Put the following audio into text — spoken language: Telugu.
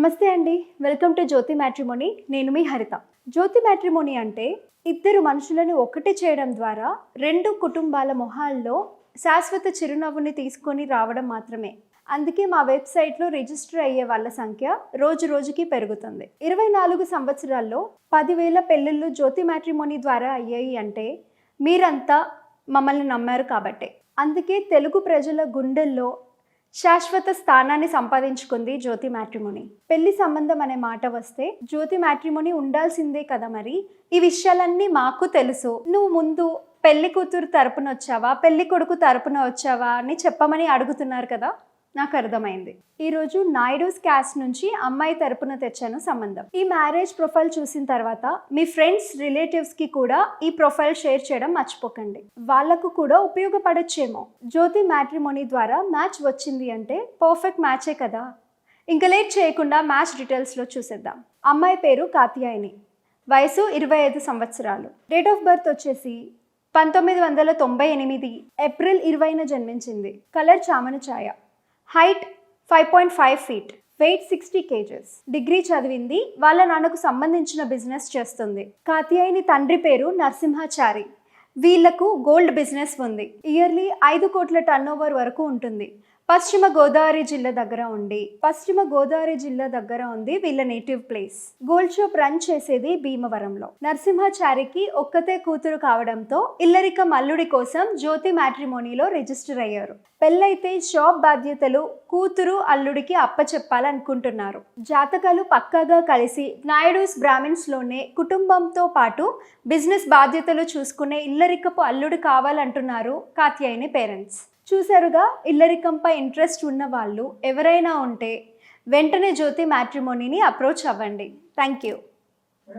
నమస్తే అండి. Welcome to Jyothi matrimony. నేను మీ హరిత. జ్యోతి మ్యాట్రిమోని అంటే ఇద్దరు మనుషులను ఒకటి చేయడం ద్వారా రెండు కుటుంబాల మొహాల్లో శాశ్వత చిరునవ్వుని తీసుకొని రావడం మాత్రమే. అందుకే మా వెబ్సైట్లో రిజిస్టర్ అయ్యే వాళ్ళ సంఖ్య రోజు రోజుకి పెరుగుతుంది. ఇరవై నాలుగు సంవత్సరాల్లో పదివేల పెళ్ళిళ్ళు జ్యోతి మ్యాట్రిమోని ద్వారా అయ్యాయి అంటే మీరంతా మమ్మల్ని నమ్మారు కాబట్టే. అందుకే తెలుగు ప్రజల గుండెల్లో శాశ్వత స్థానాన్ని సంపాదించుకుంది జ్యోతి మ్యాట్రిమోని. పెళ్ళి సంబంధం అనే మాట వస్తే జ్యోతి మ్యాట్రిమోని ఉండాల్సిందే కదా మరి? ఈ విషయాలన్నీ మాకు తెలుసు. నువ్వు ముందు పెళ్ళి కూతురు తరపున వచ్చావా? పెళ్ళి కొడుకు తరపున వచ్చావా? అని చెప్పమని అడుగుతున్నారు కదా? నాకు అర్థమైంది. ఈరోజు నాయుడుస్ క్యాస్ట్ నుంచి అమ్మాయి తరపున తెచ్చాను సంబంధం. ఈ మ్యారేజ్ ప్రొఫైల్ చూసిన తర్వాత మీ ఫ్రెండ్స్ రిలేటివ్స్కి కూడా ఈ ప్రొఫైల్ షేర్ చేయడం మర్చిపోకండి. వాళ్ళకు కూడా ఉపయోగపడొచ్చేమో. జ్యోతి మ్యాట్రిమోనీ ద్వారా మ్యాచ్ వచ్చింది అంటే పర్ఫెక్ట్ మ్యాచే కదా. ఇంకా లేట్ చేయకుండా మ్యాచ్ డీటెయిల్స్లో చూసేద్దాం. అమ్మాయి పేరు కాత్యాయిని. వయసు ఇరవై ఐదు సంవత్సరాలు. డేట్ ఆఫ్ బర్త్ వచ్చేసి పంతొమ్మిది వందల తొంభై ఎనిమిది ఏప్రిల్ ఇరవైన జన్మించింది. కలర్ చామన ఛాయ. Height five point five feet. Weight sixty kgs. Degree చదివింది. వాళ్ళ నాన్నకు సంబంధించిన బిజినెస్ చేస్తుంది. కాత్యాయని తండ్రి పేరు నరసింహాచారి. వీళ్ళకు గోల్డ్ బిజినెస్ ఉంది. ఇయర్లీ ఐదు కోట్ల టర్న్ ఓవర్ వరకు ఉంటుంది. పశ్చిమ గోదావరి జిల్లా దగ్గర ఉండి పశ్చిమ గోదావరి జిల్లా దగ్గర ఉంది వీళ్ళ native place gold shop run చేసేది భీమవరంలో. నరసింహాచారికి ఒక్కతే కూతురు కావడంతో ఇల్లరిక మల్లుడి కోసం జ్యోతి మ్యాట్రిమోనీలో రిజిస్టర్ అయ్యారు. పెళ్ళైతే షాప్ బాధ్యతలు కూతురు అల్లుడికి అప్పచెప్పాలనుకుంటున్నారు. జాతకాలు పక్కాగా కలిసి నాయుడుస్ బ్రాహ్మిన్స్లోనే కుటుంబంతో పాటు బిజినెస్ బాధ్యతలు చూసుకునే ఇల్లరికపు అల్లుడు కావాలంటున్నారు కాత్యాయని పేరెంట్స్ చూసారుగా ఇల్లరికంపై ఇంట్రెస్ట్ ఉన్న వాళ్ళు ఎవరైనా ఉంటే వెంటనే జ్యోతి మ్యాట్రిమోనీని అప్రోచ్ అవ్వండి. Thank you.